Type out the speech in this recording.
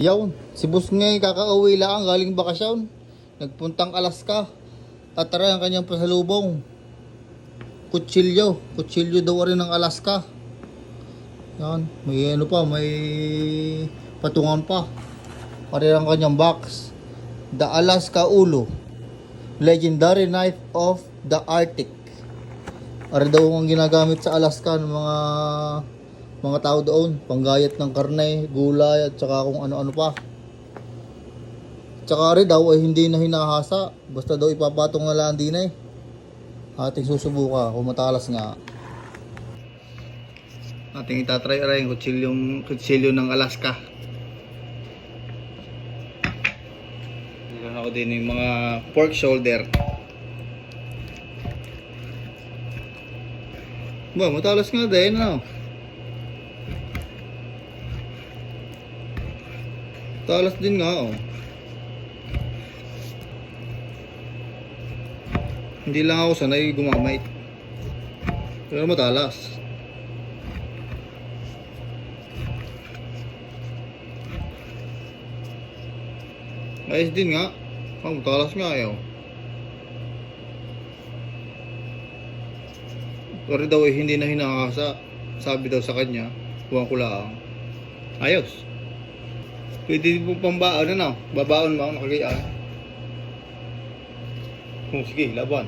Yawn, si Boss ngay kakauwi lang galing bakasyon. Nagpuntang Alaska. At tara ang kanyang pasalubong. Kutsilyo. Kutsilyo daw rin ng Alaska. Yan, may ano pa, may patungan pa. Pare ang kanyang box. The Alaska Ulo. Legendary Knife of the Arctic. Para daw ang ginagamit sa Alaska ng mga mga tao doon, panggayat ng karne, gulay at saka kung ano-ano pa. Tsaka rin daw ay hindi na hinahasa, basta daw ipapatong na lang din eh. Ating susubukan kung matalas nga. Ating itatry aray yung kutsilyong, kutsilyo ng Alaska. Meron ako din yung mga pork shoulder. Ba, matalas nga din, ano? Talas din nga, oh. Hindi lang ako sanay gumamit. Pero matalas. Ayos din nga. Oh, matalas nga, ayaw. Pero daw eh, hindi na hinahasa. Sabi daw sa kanya, huwag ko lang. Ayos. Pwede po pambaon na. Babaon mo nakagayaan. Oh, sige, laban.